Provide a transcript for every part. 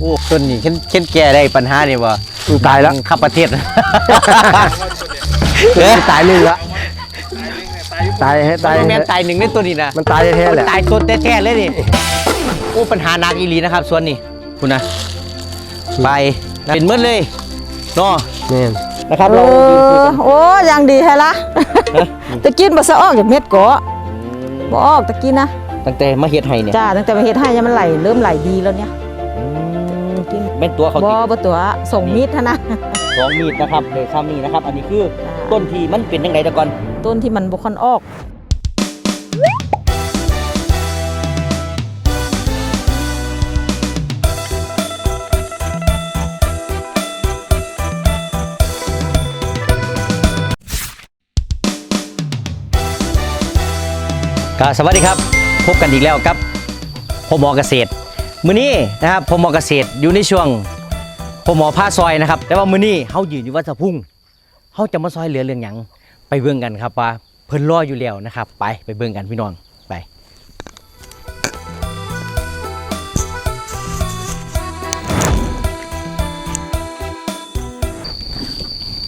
โอ้ต้นนี้เข็นเข็นแก่ได้ปัญหานี่บ่ตายแล้ว ขับประเทศตัวนี้ตายหนึ่งละตายให้ตาตายยแม่นตายหนึ่งในตัวนี้นะมันตายแท้ๆแหละ ตายต้นแท้ๆเลยนี่โอ้ปัญหาหนักอีหลีนะครับส่วนนี้คุณนะไปนะเป็นหมืดเลยเนาะแม่นนะครับเอเรายืนคุยอกันโอ้ยังดีแฮะละตะกินบ่สะออกจากเม็ดเกาะบ่ออกตะกินนะตั้งแต่มาเฮ็ดให้เนี่ยจ้าตั้งแต่มาเฮ็ดให้ยังมันไหลเริ่มไหลดีแล้วเนี่ย อืมแม่นตัวเขาบ่ติดบ่ตัวส่งมีดเท่านะสองมีดนะครับเดี๋ยวซ้ำนี่นะครับ อันนี้คือจ้าต้นที่มันเป็นยังไงแต่ก่อนต้นที่มันบ่ค่อนออก ก็สวัสดีครับ พบกันอีกแล้วครับพมเกษตร มื้อนี้นะครับพมหมอเกษตรอยู่ในช่วงพมหมอผ้าซอยนะครับ แต่ว่ามื้อนี้เฮายืนอยู่วัดสะพุ่งเฮาจะมาซอยเหลือเรื่องหยังไปเบิ่งกันครับว่าเพิ่นรออยู่แล้วนะครับ ไปไปเบิ่งกันพี่น้องไป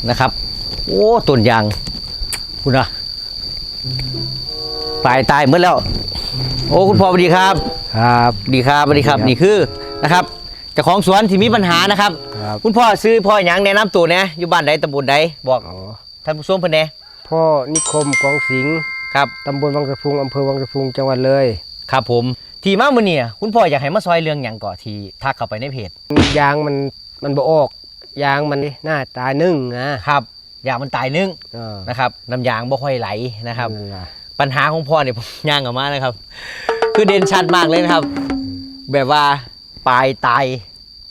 นะครับ โอ้ต้นยางคุณนะปลายตายหมดแล้ว โอ้คุณพ่อสวัสดีครับ ครับสวัสดีครับสวัสดีครับสวัสดีครับนี่คือนะครับเจ้าของสวนที่มีปัญหานะครับ ครับคุณพ่อซื้อพ่อหยังแนะนำตัวนะอยู่บ้านใดตำบลใดบอกอ๋อท่านผู้ชมเพิ่นแหน่พ่อนิคมกองสิงห์ครับตำบลวังสะพุงอำเภอวังสะพุงจังหวัดเลยครับผมที่มามื้อนี้คุณพ่ออยากให้มาซอยเรื่องหยังก่อนที่ทักเข้าไปในเพจยางมันมันบ่ออก ยางมันหน้าตานึ่งนะครับอยากมันตายนึ่งเออนะครับน้ำยางบ่ค่อยไหลนะครับ นั่นล่ะปัญหาของพ่อเนี่ยผมย่างออกมานะครับ คือเด่นชัดมากเลยนะครับ แบบว่าปลายตาย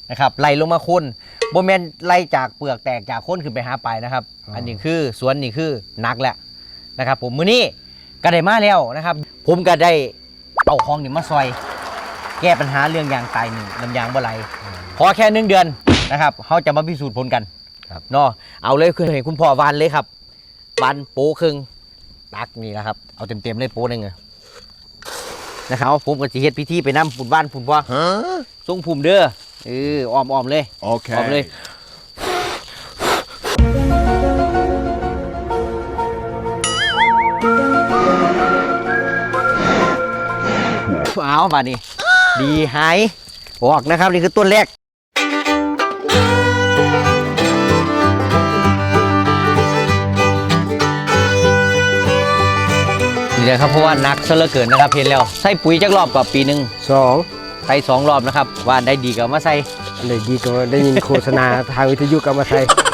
นะครับไล่ลงมาค้นโบแมนไล่จากเปลือกแตกจากค้นขึ้นไปหาปลายนะครับ อันนี้คือสวนนี่คือหนักแหละนะครับ ผมมื้อนี้ก็ได้มาแล้วนะครับ ผมก็ได้เอาของนี่มาซอย แก้ปัญหาเรื่องยางตายหนึ่งน้ำยางบ่ไหลขอแค่หนึ่งเดือนนะครับเขาจะมาพิสูจน์ผลกันเนาะเอาเลยคือเห็นคุณพ่อวานเลยครับวานโป้ครึ่งตักนี่นะครับ เอาเต็มๆเลยโป้หนึงอะ นะครับผมก็จะเฮ็ดพิธีไปน้ำปุ่นบ้านปุ่นว่าทรงภูมิเด้อเอออ้อมๆเลย Okay. อ้อมเลยเอาบาดนี้ดีหายออกนะครับนี่คือต้นแรก นี่แหละครับเพราะว่านักซะเหลือเกินนะครับเห็นแล้วใส่ปุ๋ยจักรอบกับปีหนึ่งสองใส่สองรอบนะครับว่าได้ดีก็มาใส่ อันไหนดีก็ได้ยินโฆษณา ทางวิทยุก็เอามาใส่น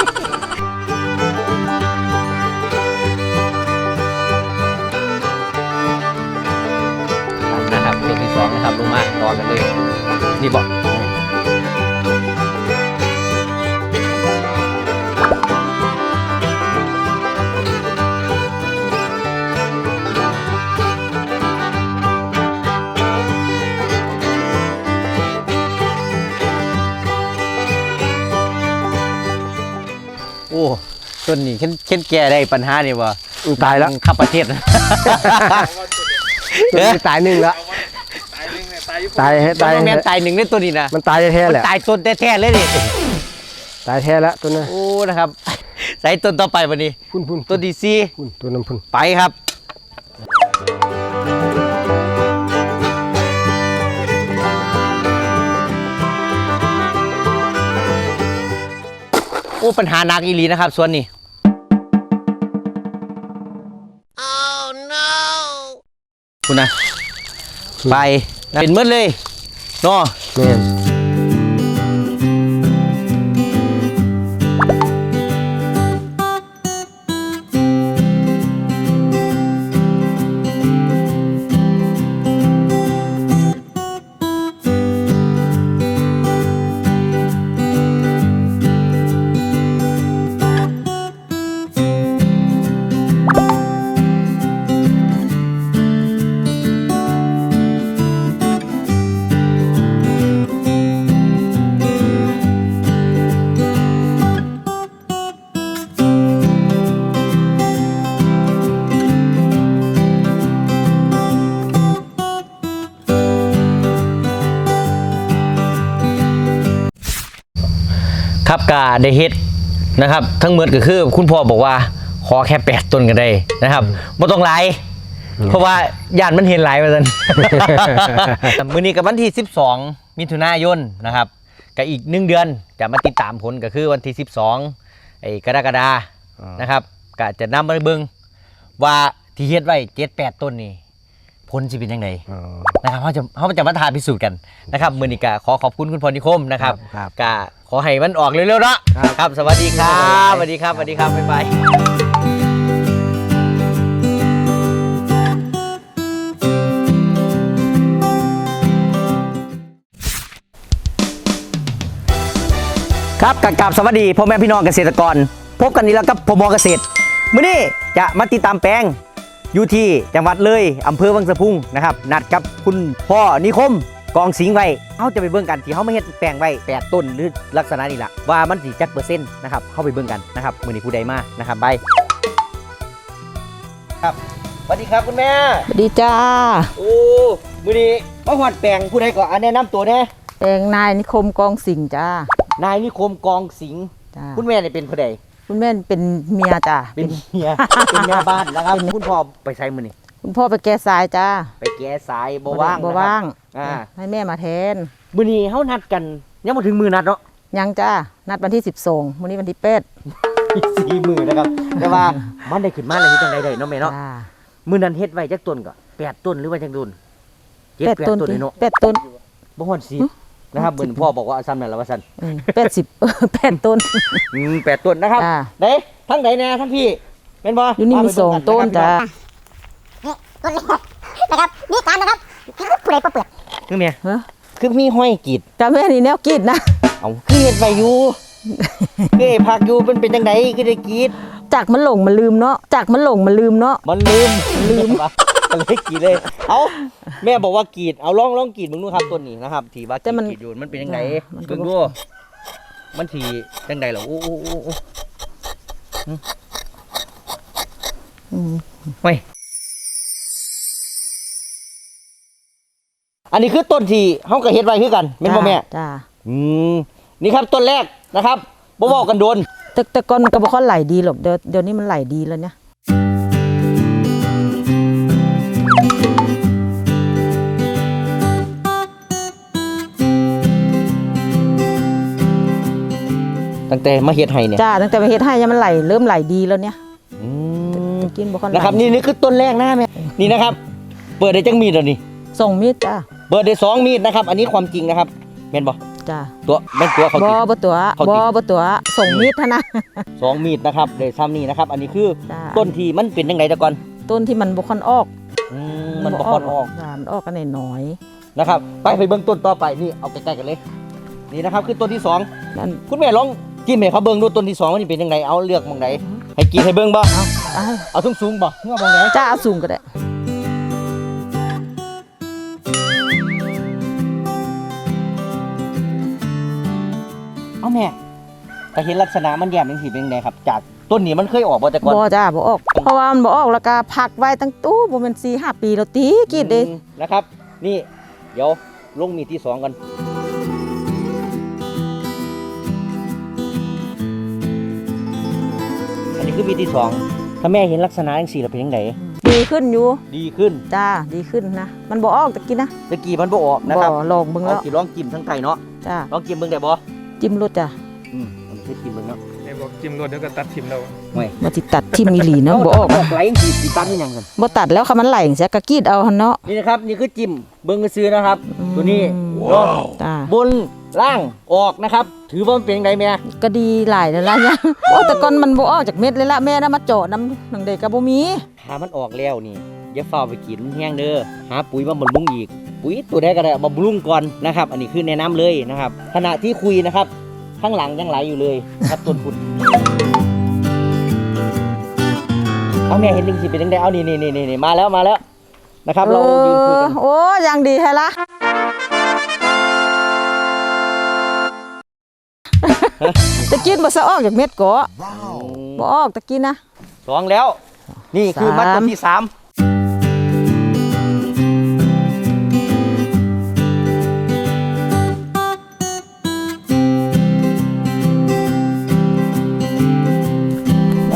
ต้นนี้เข็นเข็นแก่ได้ปัญหานี่บ่ตายแล้วขับประเทศ ตัวนี้ตายหนึ่งละตายให้ตาตายยแม่นตายหนึ่งในตัวนี้นะมันตายแท้ๆแหละตายต้นแท้ๆเลยนี่ตายแท้แล้วตัวนั้นโอ้นะครับ ใส่ต้นต่อไปวันนี้ พุ่นพุ่นต้นดีซีพุ่นตัวน้ำพุ่นไปครับ โอ้ปัญหาหนักอีหลีนะครับส่วนนี้ คุณนะไปนะเป็นหมืดเลยเนาะ แม่น กาได้เฮ็ดนะครับ ทั้งหมดก็คือคุณพ่อบอกว่าขอแค่8ต้นก็ได้นะครับบ่ต้องหลายเพราะว่าย่านมันเห็นหลายว่าซั่น มื้อนี้กับวันที่ 12 มิถุนายนนะครับก็อีก1เดือนจะมาติดตามผลก็คือวันที่ 12ไอ้กรกฎาอ๋อนะครับก็จะนำมาเบิ่งว่าที่เฮ็ดไว้7-8ต้นนี่ ผลสิเป็นจังไดอ๋อนะครับเขาจะเขาจะมาทาพิสูจน์กันนะครับมือนี้ก็ขอขอบคุณคุณพรนิคมนะครับครับก็ขอให้มันออกเร็วๆเนาะครับครับ สวัสดีครับสวัสดีครับสวัสดีครับบ๊ายบายครับกับกับสวัสดีพ่อแม่พี่น้องเกษตรกร พบกันนี้แล้วกับผมหมอเกษตรมื้อนี้จะมาติดตามแปลง อยู่ที่จังหวัดเลยอำเภอวังสะพุงนะครับนัดกับคุณพ่อนิคมกองสิงห์ไว้เขาจะไปเบิ่งกันที่เขาไม่เฮ็ดแปลงไว้แปดต้นหรือลักษณะนี้ล่ะว่ามันสิจักเปอร์เซ็นต์นะครับเข้าไปเบิ่งกันนะครับมือนี้ผู้ใดมานะครับบายครับสวัสดีครับคุณแม่สวัสดีจ้าโอ้มือนี้มาหอดแปลงผู้ใดก่อนอันแนะนำตัวแน่แปลงนายนิคมกองสิงห์จ้านายนิคมกองสิงห์จ้าคุณแม่เนี่ยเป็นผู้ใด คุณแม่เป็นเมียจ้าเป็นเมียเป็นแม่บ้านนะครับคุณพ่อไปใช้มือนี่คุณพ่อไปแก้ทรายจ้าไปแก้สายบ่ว่างบ่นะครับว่างอ่าให้แม่มาแทนมือนี้เขานัดกันยังมาถึงมือนัดเนาะยังจ้านัดวันที่10สงวันนี้วันที่เป็ดอีกสี่มือนะครับ แต่ว่ามันได้ขึ้นมาเลยที่จังใดได้เนาะแม่เนาะจ้ามือนั้นเฮ็ดไว้จักต้นก็แปดต้นหรือว่าจักต้นเจ็ดเป็ดแปดต้นต้นเลยเนาะเป็ดต้นบ่ฮอดสิ นะครับเหมือนพ่อบอกว่าซ้ำนั่นแหละว่าซั่นเออเป็ดสิบเป็ดต้น อืมแปดต้นนะครับจ้า เด้ทั้งใดแน่ทั้งพี่แม่นบ่อยู่นี่มีสองต้นจ้านี่ต้นแรกนะครับนี่การนะครับผู้ใดประเปิดคือแม่ฮะคือมีห้อยกีดจ้าแม่นี่แนวกิดนะเอาคือเฮ็ดไว้อยู่ คือไอ้พักอยู่เป็นเป็นจังไดคือได้กีดจากมันหลงมันลืมเนาะจากมันหลงมันลืมเนาะ มันลืมลืม เลยกรีดเลย เอาแม่บอกว่ากรีด เอาลองลองกรีดมึงดูครับต้นนี้นะครับที่ว่ากรีดกรีดอยู่มันเป็นยังไงมันก็เบิ่งดูมันทีจังไดเหรอโอ้โอ้โอ้โอ้อืมเฮ้ยอันนี้คือต้นที่เฮาก็เฮ็ดไว้คือกันแม่นบ่แม่จ้าอืมนี่ครับต้นแรกนะครับบ่บอกกันโดนแต่แต่ก่อนมันก็บ่ค่อยไหลดีหรอกเดี๋ยวเดี๋ยวนี้มันไหลดีแล้วเนี่ย ตั้งแต่มาเฮ็ดให้เนี่ยจ้าตั้งแต่มาเฮ็ดให้ยังมันไหลเริ่มไหลดีแล้วเนี่ยอืมกินบ่ค่อยไหลนะครับนี่นี่คือต้นแรกนะแม่นี่นะครับ เปิดได้จังมีดแล้วนี่ส่งมีดจ้าเปิดได้สองมีดนะครับ อันนี้ความจริงนะครับแม่นบ่จ้าตัวแม่นตัวเขาจบ่ริง บ่ตัวเขาบ่ติดบ่ตัวส่งมีดเท่านะ สองมีดนะครับได้ซ้ำนี่นะครับ อันนี้คือจ้าต้นที่มันเป็นยังไงแต่ก่อนต้นที่มันบ่ค่อนออกอืมมันบ่ค่อนออก จ้ามันออกกันน้อยนะครับ ไปไปเบิ่งต้นต่อไปนี่เอาใกล้ๆกันเลย นี่นะครับคือต้นที่สองๆนั่นคุณแม่ลอง จิ้มให้เขาเบิ่งดูต้นที่สองว่านี่เป็นยังไงเอาเลือกหมองไหนให้กินให้เบิ่งบ่เอาเอาเอาสูงสูงๆบ่เพื่อมองไหนจ้าเอาสูงก็ได้เอาแม่แต่เห็นลักษณะมันแย้มจังซี่เป็นยังไงครับ จากต้นนี้มันเคยออกบ่แต่ก่อนบ่จ้าบ่ออก เพราะว่ามันบ่ออกแล้วก็พักไว้ตั้งตู้บ่แม่น4 5ปีแล้วติกรีดเด้อืมนะครับ นี่ เดี๋ยวลงมีดที่สองกัน อันนี้คือมีดที่สองถ้าแม่เห็นลักษณะจังสี่แล้วเป็นยังไงดีขึ้นอยู่ ดีขึ้นจ้าดีขึ้นนะ มันบ่ออกตะกี้นะตะกี้มันบ่ออกนะครับบ่ลองเบิ่งเอาแล้วสิลองจิ้มทั้งไก่เนาะจ้าลองจิ้มเบิ่งได้บ่จิ้มรสจ้าอืมมันเคยจิ้มเบิ่งเนาะไอ้บอกจิ้มรถเดี๋ยวก็ตัดทิมเราห่วยบ่สิตัดทิ่มอีหลีเนาะบ่ออกออกไหลจังซี่สิตันอีหยังกันบ่ตัดแล้วค่ะมันไหลจังซี่ก็กรีดเอาหั่นเนาะนี่นะครับนี่คือจิ้มเบิ่งซื้อๆนะครับอืมตัวนี้เนาะจ้าบน ล่างออกนะครับ ถือว่ามันเป็นยังไงแม่ก็ดีหลายแล้วล่ะเนี่ยโอ้แต่ก่อนมันบ่ออกจากเม็ดเลยล่ะแม่น่ะมาเจาะน้ำหนังเด็กก็บ่มีถ้ามันออกแล้วนี่อย่าเฝ้าไปกินมันแห้งเด้อหาปุ๋ยมาบำรุงอีก ปุ๋ยตัวใดก็ได้เอาบำรุงก่อนนะครับ อันนี้คือแนะนำเลยนะครับ ขณะที่คุยนะครับ ข้างหลังยังไหลอยู่เลยครับต้นขุดเอาแม่เห็นลิงสิเป็นยังไงเอานี่นี่นี่นี่มาแล้วมาแล้วนะครับ เรายืนคุยกันเออโอ้ยังดีแท้ละ ตะกินบ่ซะออกจากเม็ดก่อบ่ออกตะกินนะสองแล้ว นี่คือมัดตัวที่สาม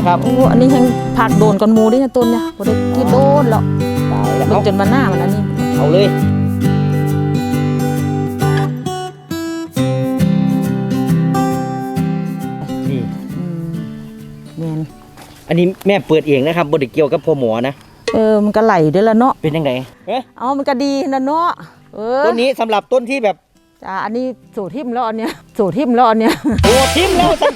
ครับโอ้อันนี้แห้งผักโดนก่อนมูด้วยนะต้นเนี่ยบ่ได้กินโดนแล้วตายแล้วจนมาหน้ามันอันนี้เอาเลย นนี้แม่เปิดเองนะครับบไดิเกี่ยวกับพ่อหมอนะ เออ มันก็ไหลเด้อละเนาะ เป็นยังไงเอ๊ะเอามันก็ดีนะเนาะ เออต้นนี้สำหรับต้นที่แบบจ้าอันนี้สูตรทิมแล้วอันเนี้ย สูตรทิมแล้วอันเนี้ย โอ้ทิมแล้วสัก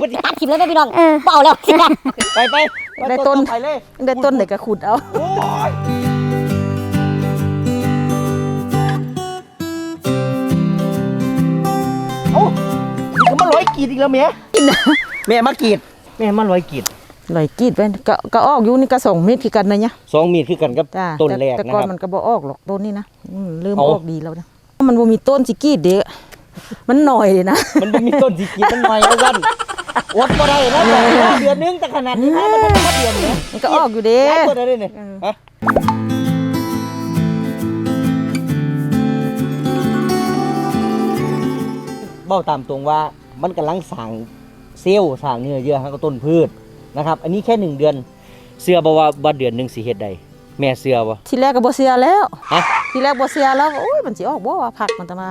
คุณตัดทิมเลยไหมพี่น้องเบเอาแล้วสิครับไปไปปได้ต้น ไปเลยได้ต้นไหนก็ขุดเอา โอ้ยเอ้านี่ก็มาร้อยกีดอีกแล้วแม่แม่มากรีดแม่มาร้อยกีด ไหลกรีดไปก็ก็ออกอยู่นี่ก็สองเม็ดคือกันนะเนี่ยสองมีดคือกันกับจ้าต้นแต่แรกแต่นะก่อนครับมันก็บ่ออกหรอกต้นนี้นะอืมเริ่มเอา ออกดีแล้วนะมันบ่มีต้นสิกรีดเด้อมันหน่อยเลยนะ มันบ่มีต้นสีกีดมันหน่อยแล้วกันอดบ่ได้แล้วแต่เดือนนึงแต่ขนาดนี้นะมันบ่เดือนเนี่ยมันก็ออกอยู่เด้ หลายต้นอะไรเนี่ยเออฮะเบ้าตามตรงว่ามันกำลังสั่งเซลล์สั่งเนื้อเยื่อให้กับต้นพืช นะครับ อันนี้แค่หนึ่งเดือน เสื้อบ่ว่าบ่เดือนหนึ่งสิเฮ็ดใด แม่เสื้อบ่ทีแรกก็บ่เสียแล้วฮะทีแรกบ่เสียแล้วโอ้ยมันสิออกบ่ว่าผักมันจะมา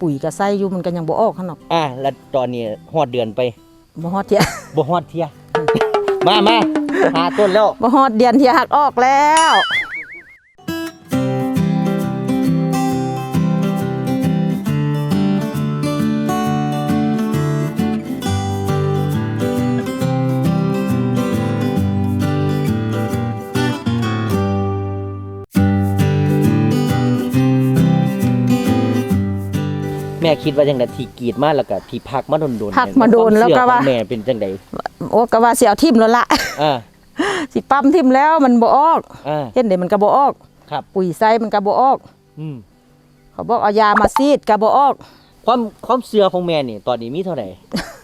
ปุ๋ยก็ใส่อยู่มันก็ยังบ่ออกหั่นหรอกอะแล้วตอนนี้ฮอดเดือนไปบ่ฮอดเที่ยบ่ฮอดเที่ยมามาหาต้นแล้วบ่ฮอดเดือนเที่ยหักออกแล้ว ม่คิดว่าจังไดที่กรีดมาแล้วก็ที่พักมาโดนๆพักมาโดนแล้วก็ว่าคมเชื่อของแม่เป็นจังไดโอ้ก็ว่าสิเอาทิ่มแล้วล่ะอ่าสิปั๊มทิ่มแล้วมันบ่ออกอ่าเห็นเด้มันก็บ่ออกครับ ปุ๋ยใส่มันก็บ่ออก อืมเขาบอกเอายามาซีดก็บ่ออก ความความเชื่อของแม่นี่ ตอนนี้มีเท่าไหร่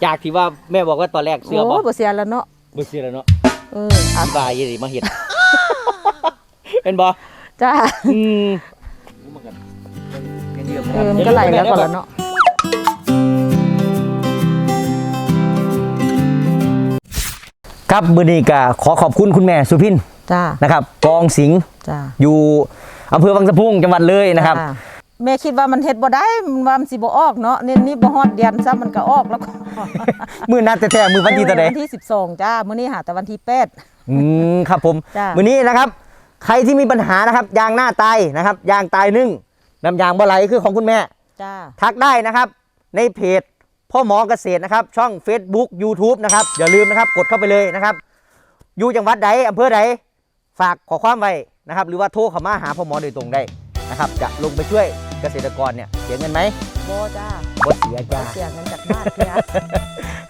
จากที่ว่าแม่บอกว่าตอนแรกเชื่อบ่โอ้บ่เสียแล้วเนาะบ่เชื่อแล้วเนาะเอออธิบายยี่สิมาเฮ็ดเป็นบ่จ้าอืม เออมันก็ไหลแล้วก่อนแล้วเนาะครับมื้อนี้ก็ขอขอบคุณคุณแม่สุพินจ้านะครับกองสิงห์จ้าอยู่อำเภอวังสะพุงจังหวัดเลยนะครับ จ้าแม่คิดว่ามันเฮ็ดบ่ได้มันว่ามันสิบ่ออกเนาะเน้นนี่บ่ฮอดเดือนซะมันก็ออกแล้วก็มื้อนัดแท้ๆมื้อวันที่เท่าใดวันที่12จ้ามื้อนี้หาแต่วันที่8อืมครับผมจ้ะวันนี้นะครับ ใครที่มีปัญหานะครับยางหน้าตายนะครับยางตายนึ่ง น้ำยางบ่ไหลคือของคุณแม่ จ้า ทักได้นะครับ ในเพจพ่อหมอเกษตรนะครับ ช่อง Facebook YouTube นะครับ อย่าลืมนะครับ กดเข้าไปเลยนะครับ อยู่จังหวัดใดอำเภอใดฝากขอความไว้นะครับ หรือว่าโทรเข้ามาหาพ่อหมอโดยตรงได้นะครับ จะลงไปช่วยเกษตรกรเนี่ยเสียเงินไหมบ่จ้าบ่เสียบ่จ้า เสียเงินจากบ้านเสีย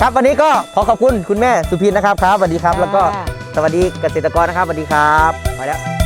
ครับวันนี้ก็ขอขอบคุณคุณแม่สุพินนะครับครับสวัสดีครับ แล้วก็จ้าสวัสดีเกษตรกรนะครับสวัสดีครับไปแล้ว